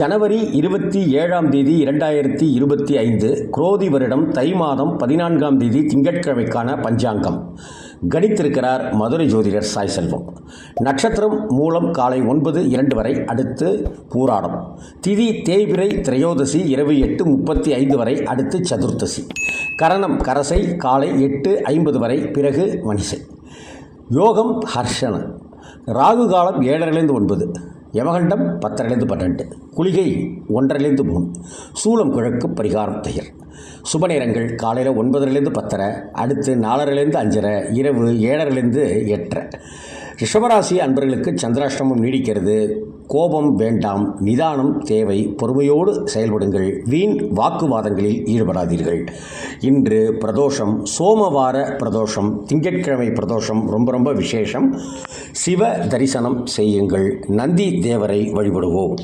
ஜனவரி இருபத்தி ஏழாம் தேதி இரண்டாயிரத்தி இருபத்தி ஐந்து குரோதி வருடம் தை மாதம் பதினான்காம் தேதி திங்கட்கிழமைக்கான பஞ்சாங்கம். கணித்திருக்கிறார் மதுரை ஜோதிடர் சாய் செல்வம். நட்சத்திரம் மூலம் காலை ஒன்பது இரண்டு வரை அடுத்து பூராடம். திதி தேய்பிரை திரையோதசி இரவு எட்டு முப்பத்தி ஐந்து வரை அடுத்து சதுர்த்தசி. கரணம் கரசை காலை எட்டு ஐம்பது வரை பிறகு மணிசை யோகம் ஹர்ஷன. ராகு காலம் ஏழரைலேருந்து ஒன்பது. யமகண்டம் பத்தரைலேருந்து பன்னெண்டு குளிகை ஒன்றரைலேருந்து மூணு சூளம் கிழக்கு பரிகாரம் பெயர் சுப நேரங்கள் காலையில் ஒன்பதுலேருந்து பத்தரை அடுத்து நாலரைலேருந்து அஞ்சரை இரவு ஏழரைலேருந்து எட்டரை. ரிஷபராசி அன்பர்களுக்கு சந்திராஷ்டமம் நீடிக்கிறது. கோபம் வேண்டாம் நிதானம் தேவை பொறுமையோடு செயல்படுங்கள். வீண் வாக்குவாதங்களில் ஈடுபடாதீர்கள். இன்று பிரதோஷம் சோமவார பிரதோஷம் திங்கட்கிழமை பிரதோஷம் ரொம்ப ரொம்ப விசேஷம். சிவ தரிசனம் செய்யுங்கள். நந்தி தேவரை வழிபடுவோம்.